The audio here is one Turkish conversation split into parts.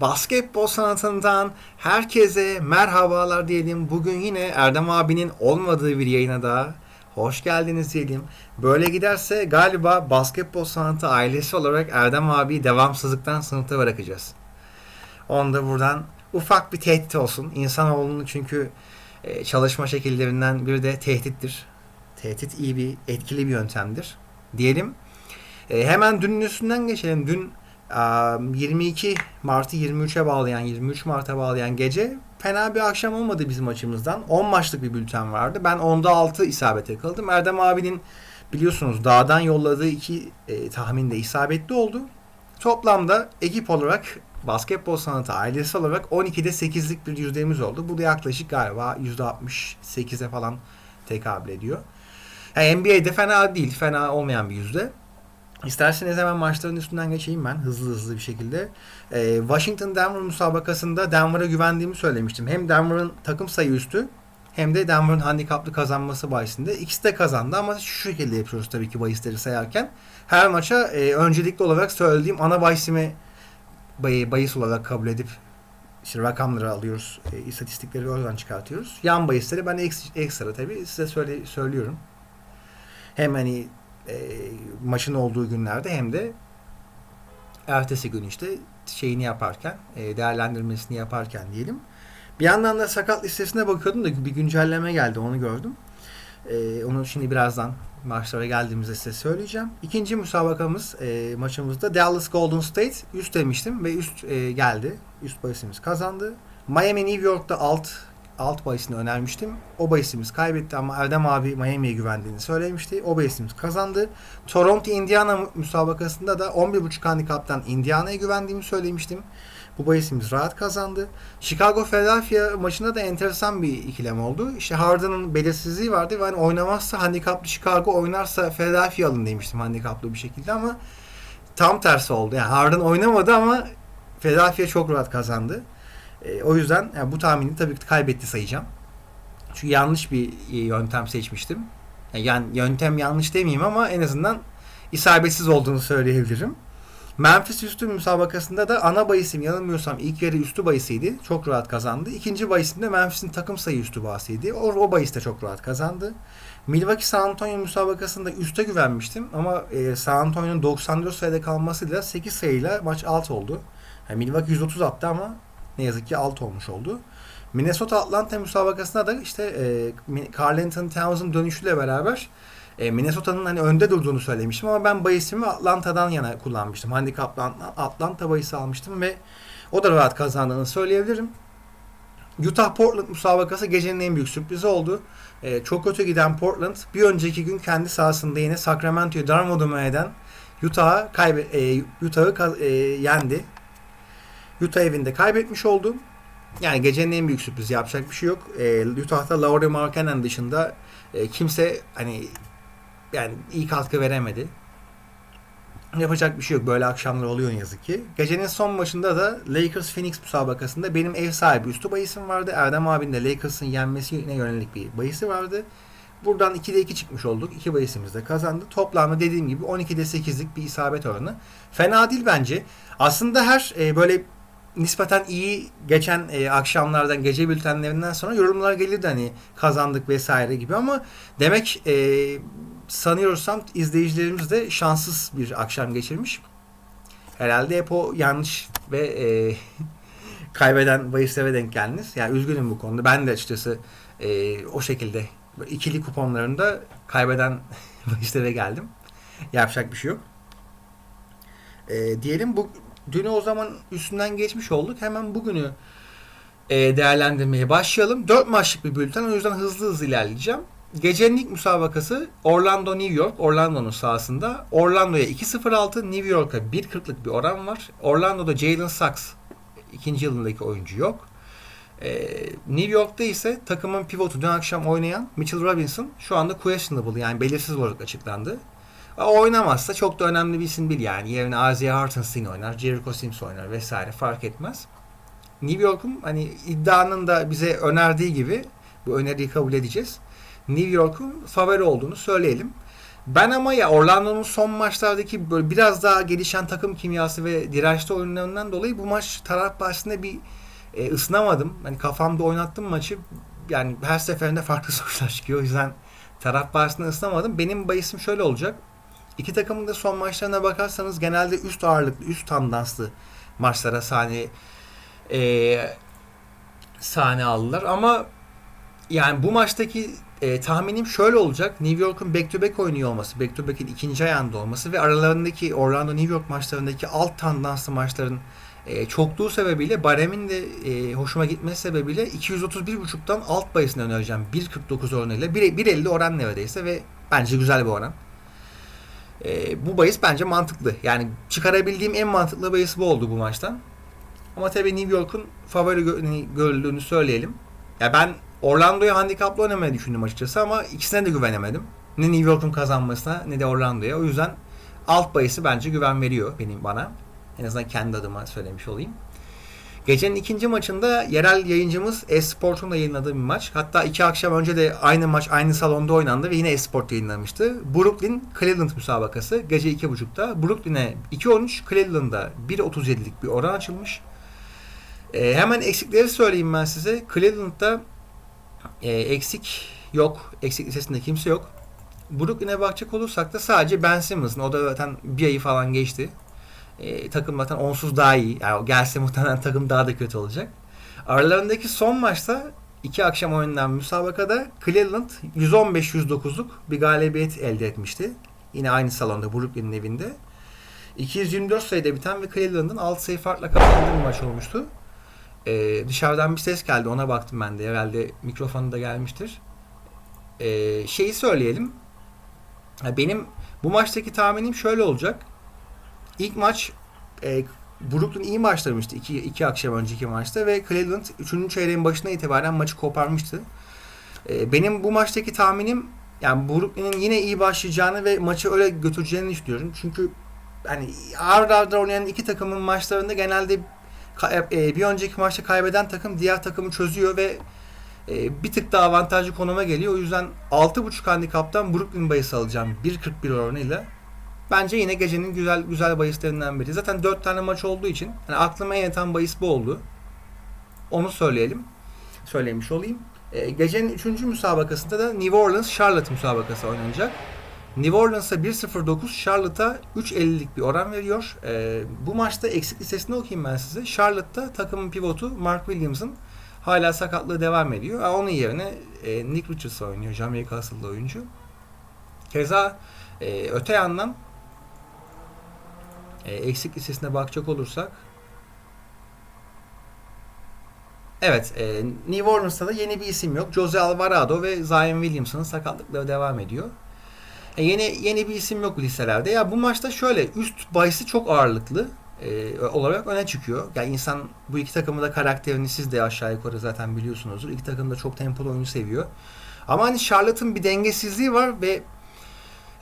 Basketbol sanatından herkese merhabalar diyelim. Bugün yine Erdem abinin olmadığı bir yayına daha hoş geldiniz diyelim. Böyle giderse galiba basketbol sanatı ailesi olarak Erdem abi devamsızlıktan sınıfta bırakacağız. Onu da buradan ufak bir tehdit olsun. İnsanoğlunun çünkü e, çalışma şekillerinden biri de tehdittir. Tehdit iyi bir, etkili bir yöntemdir. Diyelim. E, hemen dünün üstünden geçelim. Dün 22 Mart'ı 23'e bağlayan, 23 Mart'a bağlayan gece fena bir akşam olmadı bizim açımızdan. 10 maçlık bir bülten vardı. Ben 10'da 6 isabete kaldım. Erdem abinin biliyorsunuz dağdan yolladığı iki e, tahmin de isabetli oldu. Toplamda ekip olarak basketbol sanatı ailesi olarak 12'de 8'lik bir yüzdemiz oldu. Bu da yaklaşık galiba %68'e falan tekabül ediyor. Yani NBA'de fena değil, fena olmayan bir yüzde. İsterseniz hemen maçların üstünden geçeyim ben hızlı hızlı bir şekilde. Ee, Washington Denver müsabakasında Denver'a güvendiğimi söylemiştim. Hem Denver'ın takım sayı üstü hem de Denver'ın handikaplı kazanması bahisinde. İkisi de kazandı ama şu şekilde yapıyoruz tabii ki bahisleri sayarken. Her maça e, öncelikli olarak söylediğim ana bahisimi bahis olarak kabul edip işte rakamları alıyoruz. E, istatistikleri oradan çıkartıyoruz. Yan bahisleri ben ekstra, ekstra tabii size söyle, söylüyorum. Hem hani e, maçın olduğu günlerde hem de ertesi gün işte şeyini yaparken, e, değerlendirmesini yaparken diyelim. Bir yandan da sakat listesine bakıyordum da bir güncelleme geldi onu gördüm. E, onu şimdi birazdan maçlara geldiğimizde size söyleyeceğim. İkinci müsabakamız e, maçımızda Dallas Golden State üst demiştim ve üst e, geldi. Üst bahisimiz kazandı. Miami New York'ta alt alt bahisini önermiştim. O bahisimiz kaybetti ama Erdem abi Miami'ye güvendiğini söylemişti. O bahisimiz kazandı. Toronto Indiana müsabakasında da 11.5 handikaptan Indiana'ya güvendiğimi söylemiştim. Bu bahisimiz rahat kazandı. Chicago Philadelphia maçında da enteresan bir ikilem oldu. İşte Harden'ın belirsizliği vardı ve hani oynamazsa handikaplı Chicago oynarsa Philadelphia alın demiştim handikaplı bir şekilde ama tam tersi oldu. Yani Harden oynamadı ama Philadelphia çok rahat kazandı. E, o yüzden yani bu tahmini tabii ki kaybetti sayacağım. Çünkü yanlış bir e, yöntem seçmiştim. Yani yöntem yanlış demeyeyim ama en azından isabetsiz olduğunu söyleyebilirim. Memphis üstü müsabakasında da ana bahisim yanılmıyorsam ilk yarı üstü bahisiydi. Çok rahat kazandı. İkinci bahisim de Memphis'in takım sayı üstü bahisiydi. O, o bahis de çok rahat kazandı. Milwaukee San Antonio müsabakasında üste güvenmiştim ama e, San Antonio'nun 94 sayıda kalmasıyla 8 sayıyla maç alt oldu. Yani Milwaukee 130 attı ama ne yazık ki alt olmuş oldu. Minnesota Atlanta müsabakasında da işte e, Carl Anthony Towns'ın dönüşüyle beraber e, Minnesota'nın hani önde durduğunu söylemiştim ama ben bahisimi Atlanta'dan yana kullanmıştım. Handikap'tan Atlanta bahisi almıştım ve o da rahat kazandığını söyleyebilirim. Utah Portland müsabakası gecenin en büyük sürprizi oldu. E, çok kötü giden Portland bir önceki gün kendi sahasında yine Sacramento'yu darmadağın eden Utah'ı kaybe e, Utah'ı e, yendi. Utah evinde kaybetmiş oldu. Yani gecenin en büyük sürprizi yapacak bir şey yok. E, Utah'ta Lauri Markkanen dışında e, kimse hani yani iyi katkı veremedi. Yapacak bir şey yok. Böyle akşamlar oluyor yazık ki. Gecenin son maçında da Lakers Phoenix müsabakasında benim ev sahibi üstü bahisim vardı. Erdem abinin de Lakers'ın yenmesine yönelik bir bahisi vardı. Buradan 2'de 2 çıkmış olduk. 2 bahisimiz de kazandı. Toplamda dediğim gibi 12'de 8'lik bir isabet oranı. Fena değil bence. Aslında her e, böyle nispeten iyi geçen e, akşamlardan gece bültenlerinden sonra yorumlar gelirdi hani kazandık vesaire gibi ama demek e, sanıyorsam izleyicilerimiz de şanssız bir akşam geçirmiş. Herhalde hep o yanlış ve e, kaybeden bahislere denk geldiniz. Yani üzgünüm bu konuda. Ben de açıkçası e, o şekilde ikili kuponlarında kaybeden bahislere geldim. Yapacak bir şey yok. E, diyelim bu dünü o zaman üstünden geçmiş olduk. Hemen bugünü e, değerlendirmeye başlayalım. 4 maçlık bir bülten. O yüzden hızlı hızlı ilerleyeceğim. Gecenin ilk müsabakası Orlando New York. Orlando'nun sahasında. Orlando'ya 2-0-6, New York'a 1.40'lık bir oran var. Orlando'da Jalen Sachs ikinci yılındaki oyuncu yok. Ee, New York'ta ise takımın pivotu dün akşam oynayan Mitchell Robinson şu anda questionable yani belirsiz olarak açıklandı. Oynamazsa çok da önemli bir isim değil yani. Yerine Isaiah Hartenstein oynar, Jericho Sims oynar vesaire fark etmez. New York'un hani iddianın da bize önerdiği gibi bu öneriyi kabul edeceğiz. New York'un favori olduğunu söyleyelim. Ben ama ya Orlando'nun son maçlardaki böyle biraz daha gelişen takım kimyası ve dirençli oyunlarından dolayı bu maç taraf bahsinde bir e, ısınamadım. Hani kafamda oynattım maçı. Yani her seferinde farklı sonuçlar çıkıyor. O yüzden taraf bahsinde ısınamadım. Benim bahisim şöyle olacak. İki takımın da son maçlarına bakarsanız genelde üst ağırlıklı, üst tandanslı maçlara sahne e, sahne aldılar. Ama yani bu maçtaki e, tahminim şöyle olacak. New York'un back to back oynuyor olması, back to back'in ikinci ayağında olması ve aralarındaki Orlando New York maçlarındaki alt tandanslı maçların e, çokluğu sebebiyle Barem'in de e, hoşuma gitmesi sebebiyle 231.5'tan alt bayısını önereceğim. 1.49 oranıyla. 1.50 oran neredeyse ve bence güzel bir oran. E, bu bahis bence mantıklı. Yani çıkarabildiğim en mantıklı bahis bu oldu bu maçtan. Ama tabii New York'un favori gö- görüldüğünü söyleyelim. Ya ben Orlando'ya handikaplı oynamayı düşündüm açıkçası ama ikisine de güvenemedim. Ne New York'un kazanmasına ne de Orlando'ya. O yüzden alt bayısı bence güven veriyor benim bana. En azından kendi adıma söylemiş olayım. Gecenin ikinci maçında yerel yayıncımız Esport'un da yayınladığı bir maç. Hatta iki akşam önce de aynı maç aynı salonda oynandı ve yine Esport yayınlamıştı. Brooklyn Cleveland müsabakası gece 2.30'da. Brooklyn'e 2.13, Cleveland'a 1.37'lik bir oran açılmış. E, hemen eksikleri söyleyeyim ben size. Cleveland'da e, eksik yok. Eksik listesinde kimse yok. Brooklyn'e bakacak olursak da sadece Ben Simmons'ın. O da zaten bir ayı falan geçti. E, takım zaten onsuz daha iyi. Yani gelse muhtemelen takım daha da kötü olacak. Aralarındaki son maçta iki akşam oynanan müsabakada Cleveland 115-109'luk bir galibiyet elde etmişti. Yine aynı salonda Brooklyn'in evinde. 224 sayıda biten ve Cleveland'ın 6 sayı farkla kazandığı bir maç olmuştu. Ee, dışarıdan bir ses geldi ona baktım ben de herhalde mikrofonu da gelmiştir. Ee, şeyi söyleyelim. Benim bu maçtaki tahminim şöyle olacak. İlk maç e, Brooklyn iyi başlamıştı iki, iki akşam önceki maçta ve Cleveland 3. çeyreğin başına itibaren maçı koparmıştı. E, benim bu maçtaki tahminim yani Brooklyn'in yine iyi başlayacağını ve maçı öyle götüreceğini düşünüyorum. Çünkü hani arda arda oynayan iki takımın maçlarında genelde e, bir önceki maçta kaybeden takım diğer takımı çözüyor ve e, bir tık daha avantajlı konuma geliyor. O yüzden 6.5 handikaptan Brooklyn bayısı alacağım 1.41 oranıyla. Bence yine gecenin güzel güzel bahislerinden biri. Zaten 4 tane maç olduğu için yani aklıma en yatan bahis bu oldu. Onu söyleyelim. Söylemiş olayım. E, gecenin 3. müsabakasında da New Orleans Charlotte müsabakası oynanacak. New Orleans'a 1.09, Charlotte'a 3.50'lik bir oran veriyor. E, bu maçta eksik listesini okuyayım ben size. Charlotte'da takımın pivotu Mark Williams'ın hala sakatlığı devam ediyor. Onun yerine e, Nick Richards oynuyor. Jamaika asıllı oyuncu. Keza e, öte yandan e, eksik listesine bakacak olursak Evet, e, New Orleans'ta da yeni bir isim yok. Jose Alvarado ve Zion Williamson'ın sakatlıkları devam ediyor. E, yeni yeni bir isim yok listelerde. Ya bu maçta şöyle üst bahisi çok ağırlıklı e, olarak öne çıkıyor. Yani insan bu iki takımı da karakterini siz de aşağı yukarı zaten biliyorsunuzdur. İki takım da çok tempolu oyunu seviyor. Ama hani Charlotte'ın bir dengesizliği var ve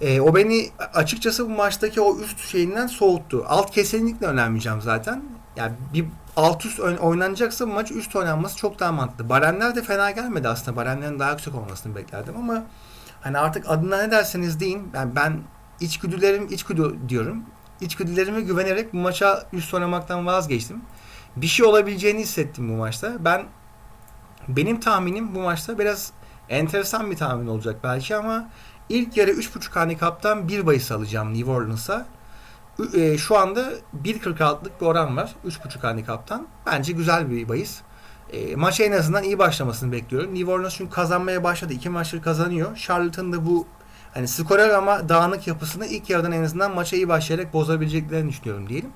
e, o beni açıkçası bu maçtaki o üst şeyinden soğuttu. Alt kesinlikle önermeyeceğim zaten. Yani bir alt üst oynanacaksa bu maç üst oynanması çok daha mantıklı. Barenler de fena gelmedi aslında. Barenlerin daha yüksek olmasını beklerdim ama hani artık adına ne derseniz deyin. Yani ben içgüdülerim içgüdü diyorum. İçgüdülerime güvenerek bu maça üst oynamaktan vazgeçtim. Bir şey olabileceğini hissettim bu maçta. Ben benim tahminim bu maçta biraz enteresan bir tahmin olacak belki ama İlk yarı 3.5 handikaptan bir bahis alacağım New Orleans'a. E, şu anda 1.46'lık bir oran var 3.5 handikaptan. Bence güzel bir bahis. E, maça en azından iyi başlamasını bekliyorum. New Orleans çünkü kazanmaya başladı. İki maçları kazanıyor. Charlotte'ın da bu hani skorer ama dağınık yapısını ilk yarıdan en azından maça iyi başlayarak bozabileceklerini düşünüyorum diyelim.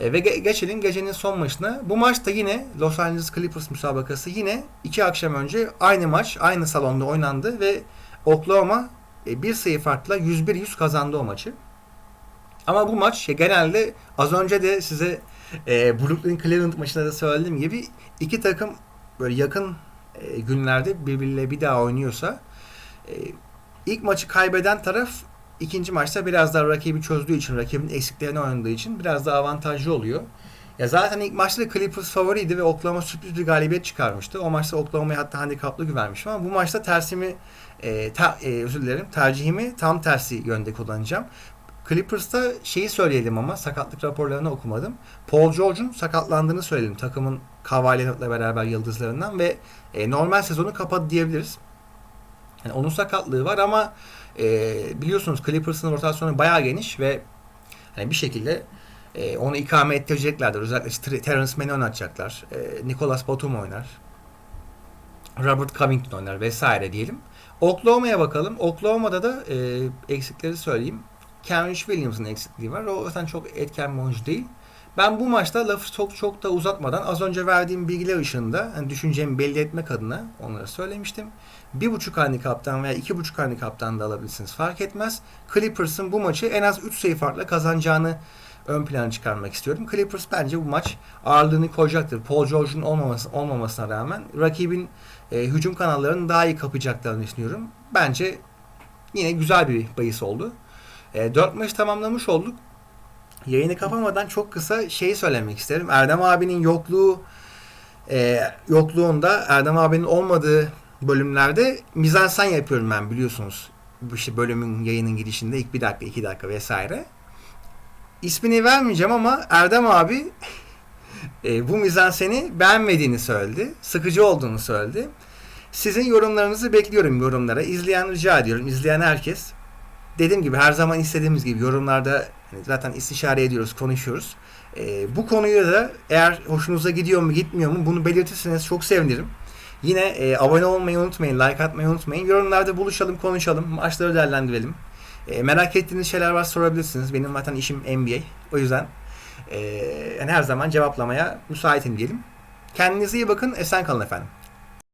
E, ve ge- geçelim gecenin son maçına. Bu maç da yine Los Angeles Clippers müsabakası yine iki akşam önce aynı maç aynı salonda oynandı ve Oklahoma e, bir sayı farkla 101-100 kazandı o maçı. Ama bu maç genelde az önce de size e, Brooklyn Cleveland maçında da söylediğim gibi iki takım böyle yakın e, günlerde birbiriyle bir daha oynuyorsa e, ilk maçı kaybeden taraf ikinci maçta biraz daha rakibi çözdüğü için, rakibin eksiklerini oynadığı için biraz daha avantajlı oluyor. Ya zaten ilk maçta Clippers favoriydi ve Oklahoma sürpriz bir galibiyet çıkarmıştı. O maçta Oklahoma'ya hatta handikaplı güvenmiştim ama bu maçta tersimi e, ta, e, özür dilerim tercihimi tam tersi yönde kullanacağım. Clippers'ta şeyi söyleyelim ama sakatlık raporlarını okumadım. Paul George'un sakatlandığını söyledim takımın Leonard'la beraber yıldızlarından ve e, normal sezonu kapadı diyebiliriz. Yani onun sakatlığı var ama e, biliyorsunuz Clippers'ın rotasyonu bayağı geniş ve hani bir şekilde e, onu ikame ettireceklerdir. Özellikle Terence Mann'i oynatacaklar. E, Nicholas Batum oynar. Robert Covington oynar vesaire diyelim. Oklahoma'ya bakalım. Oklahoma'da da e, eksikleri söyleyeyim. Kenrich Williams'ın eksikliği var. O zaten çok etken bir oyuncu değil. Ben bu maçta lafı çok çok da uzatmadan az önce verdiğim bilgiler ışığında hani düşüncemi belli etmek adına onları söylemiştim. Bir buçuk handikaptan veya iki buçuk handikaptan da alabilirsiniz. Fark etmez. Clippers'ın bu maçı en az 3 sayı farkla kazanacağını ön plana çıkarmak istiyorum. Clippers bence bu maç ağırlığını koyacaktır. Paul George'un olmaması, olmamasına rağmen rakibin e, hücum kanallarını daha iyi kapacaklarını düşünüyorum. Bence yine güzel bir bahis oldu. E, 4 maç tamamlamış olduk. Yayını kapamadan çok kısa şeyi söylemek isterim. Erdem abinin yokluğu e, yokluğunda Erdem abinin olmadığı bölümlerde mizansen yapıyorum ben biliyorsunuz. Bu işte bölümün yayının girişinde ilk bir dakika iki dakika vesaire. İsmini vermeyeceğim ama Erdem abi e, bu mizanseni beğenmediğini söyledi. Sıkıcı olduğunu söyledi. Sizin yorumlarınızı bekliyorum yorumlara. İzleyen rica ediyorum. İzleyen herkes. Dediğim gibi her zaman istediğimiz gibi yorumlarda hani zaten istişare ediyoruz, konuşuyoruz. E, bu konuyu da eğer hoşunuza gidiyor mu gitmiyor mu bunu belirtirseniz çok sevinirim. Yine e, abone olmayı unutmayın, like atmayı unutmayın. Yorumlarda buluşalım, konuşalım, maçları değerlendirelim. E, merak ettiğiniz şeyler var sorabilirsiniz. Benim zaten işim NBA. O yüzden e, yani her zaman cevaplamaya müsaitim diyelim. Kendinize iyi bakın. Esen kalın efendim.